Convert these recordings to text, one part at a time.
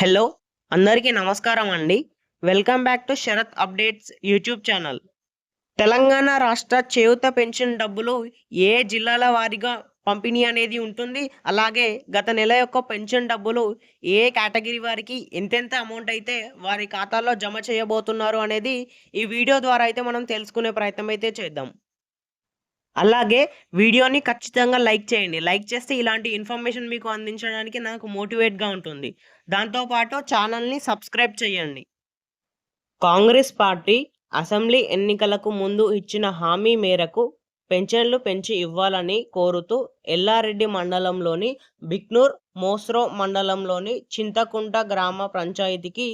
Hello అందరికీ నమస్కారం అండి. Welcome back to Sharath updates YouTube channel. Telangana రాష్ట్ర చేయుత పెన్షన్ డబ్బులు ఏ జిల్లాల వారీగా పంపిణీ అనేది ఉంటుంది? అలాగే గత నెల యొక్క పెన్షన్ డబ్బులు ఏ కేటగిరీ వారికి ఎంతెంత అమౌంట్ అయితే వారి ఖాతాలో జమ చేయబోతున్నారు అనేది ఈ వీడియో ద్వారా అయితే మనం తెలుసుకునే ప్రయత్నం అయితే చేద్దాం. అలాగే వీడియోని ఖచ్చితంగా లైక్ చేయండి. లైక్ చేస్తే ఇలాంటి ఇన్ఫర్మేషన్ మీకు అందించడానికి నాకు మోటివేట్గా ఉంటుంది. దాంతోపాటు ఛానల్ని సబ్స్క్రైబ్ చేయండి. కాంగ్రెస్ పార్టీ అసెంబ్లీ ఎన్నికలకు ముందు ఇచ్చిన హామీ మేరకు పెన్షన్లు పెంచి ఇవ్వాలని కోరుతూ ఎల్లారెడ్డి మండలంలోని బిక్నూర్ మోస్రో మండలంలోని చింతకుంట గ్రామ పంచాయతీకి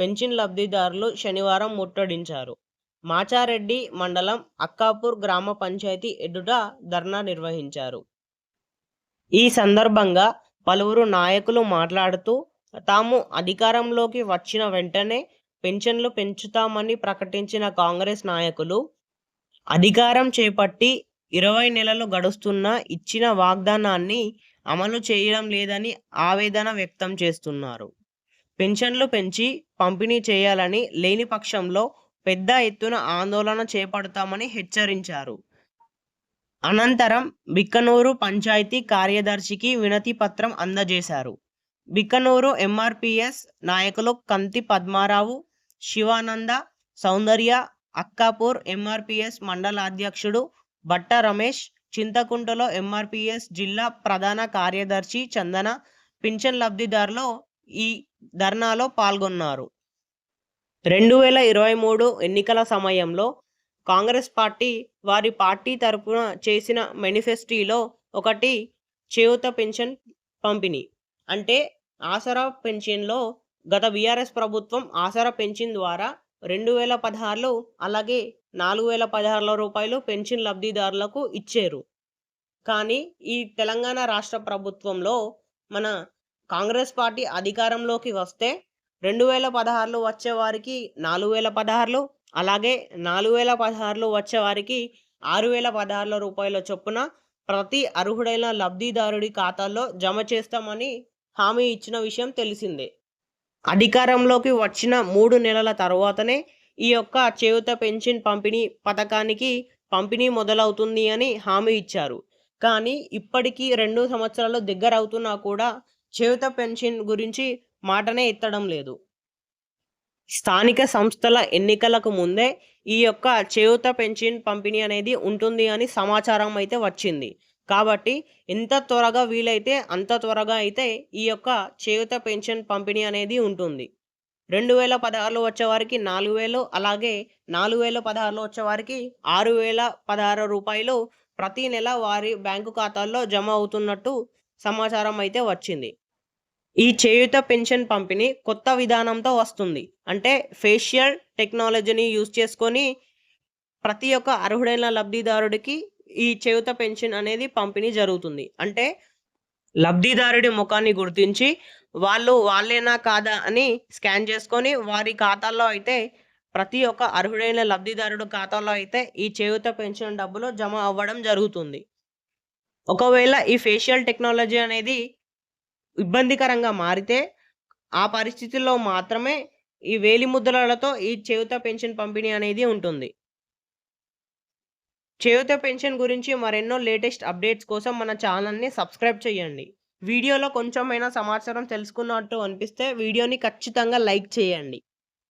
పెన్షన్ లబ్ధిదారులు శనివారం ముట్టడించారు. మాచారెడ్డి మండలం అక్కాపూర్ గ్రామ పంచాయతీ ఎదుట ధర్నా నిర్వహించారు. ఈ సందర్భంగా పలువురు నాయకులు మాట్లాడుతూ తాము అధికారంలోకి వచ్చిన వెంటనే పెన్షన్లు పెంచుతామని ప్రకటించిన కాంగ్రెస్ నాయకులు అధికారం చేపట్టి ఇరవై నెలలు గడుస్తున్నా ఇచ్చిన వాగ్దానాన్ని అమలు చేయడం లేదని ఆవేదన వ్యక్తం చేస్తున్నారు. పెన్షన్లు పెంచి పంపిణీ చేయాలని లేని పక్షంలో పెద్ద ఎత్తున ఆందోళన చేపడతామని హెచ్చరించారు. అనంతరం బిక్కనూరు పంచాయతీ కార్యదర్శికి వినతి పత్రం అందజేశారు. బిక్కనూరు ఎంఆర్పిఎస్ నాయకులు కంతి పద్మారావు శివానంద సౌందర్య అక్కాపూర్ ఎంఆర్పిఎస్ మండలాధ్యక్షుడు బట్ట రమేష్ చింతకుంటలో ఎంఆర్పిఎస్ జిల్లా ప్రధాన కార్యదర్శి చందన పింఛన్ లబ్ధిదారులు ఈ ధర్నాలో పాల్గొన్నారు. రెండు వేల ఇరవై మూడు ఎన్నికల సమయంలో కాంగ్రెస్ పార్టీ వారి పార్టీ తరపున చేసిన మేనిఫెస్టోలో ఒకటి చేయూత పెన్షన్ పంపిణీ. అంటే ఆసరా పెన్షన్లో గత బీఆర్ఎస్ ప్రభుత్వం ఆసరా పెన్షన్ ద్వారా రెండు వేల పదహారులో అలాగే నాలుగు వేల పదహారుల రూపాయలు పెన్షన్ లబ్ధిదారులకు ఇచ్చారు. కానీ ఈ తెలంగాణ రాష్ట్ర ప్రభుత్వంలో మన కాంగ్రెస్ పార్టీ అధికారంలోకి వస్తే రెండు వేల పదహారులో వచ్చేవారికి నాలుగు వేల పదహారులు అలాగే నాలుగు వేల పదహారులో వచ్చేవారికి ఆరు వేల పదహారుల రూపాయల చొప్పున ప్రతి అర్హుడైన లబ్ధిదారుడి ఖాతాల్లో జమ చేస్తామని హామీ ఇచ్చిన విషయం తెలిసిందే. అధికారంలోకి వచ్చిన మూడు నెలల తర్వాతనే ఈ యొక్క చేయుత పెన్షన్ పంపిణీ పథకానికి పంపిణీ మొదలవుతుంది అని హామీ ఇచ్చారు. కానీ ఇప్పటికీ రెండు సంవత్సరాలు దగ్గర అవుతున్నా కూడా చేయుత పెన్షన్ గురించి మాటనే ఎత్తడం లేదు. స్థానిక సంస్థల ఎన్నికలకు ముందే ఈ యొక్క చేయూత పెన్షన్ పంపిణీ అనేది ఉంటుంది అని సమాచారం అయితే వచ్చింది. కాబట్టి ఎంత త్వరగా వీలైతే అంత త్వరగా అయితే ఈ యొక్క చేయూత పెన్షన్ పంపిణీ అనేది ఉంటుంది. రెండు వేల పదహారులో వచ్చేవారికి నాలుగు వేలు అలాగే నాలుగు వేల పదహారులో వచ్చేవారికి ఆరు వేల పదహారు రూపాయలు ప్రతి నెల వారి బ్యాంకు ఖాతాల్లో జమ అవుతున్నట్టు సమాచారం అయితే వచ్చింది. ఈ చేయూత పెన్షన్ పంపిణీ కొత్త విధానంతో వస్తుంది. అంటే ఫేషియల్ టెక్నాలజీని యూజ్ చేసుకొని ప్రతి ఒక్క అర్హుడైన లబ్ధిదారుడికి ఈ చేయూత పెన్షన్ అనేది పంపిణీ జరుగుతుంది. అంటే లబ్ధిదారుడి ముఖాన్ని గుర్తించి వాళ్ళు వాళ్ళేనా కాదా అని స్కాన్ చేసుకొని వారి ఖాతాల్లో అయితే ప్రతి ఒక్క అర్హుడైన లబ్ధిదారుడు ఖాతాలో అయితే ఈ చేయూత పెన్షన్ డబ్బులు జమ అవ్వడం జరుగుతుంది. ఒకవేళ ఈ ఫేషియల్ టెక్నాలజీ అనేది ఇబ్బందికరంగా మారితే ఆ పరిస్థితుల్లో మాత్రమే ఈ వేలి ముద్రలతో ఈ చేయుత పెన్షన్ పంపిణీ అనేది ఉంటుంది. చేయుత పెన్షన్ గురించి మరెన్నో లేటెస్ట్ అప్డేట్స్ కోసం మన ఛానల్ని సబ్స్క్రైబ్ చేయండి. వీడియోలో కొంచెమైనా సమాచారం తెలుసుకున్నట్టు అనిపిస్తే వీడియోని ఖచ్చితంగా లైక్ చేయండి.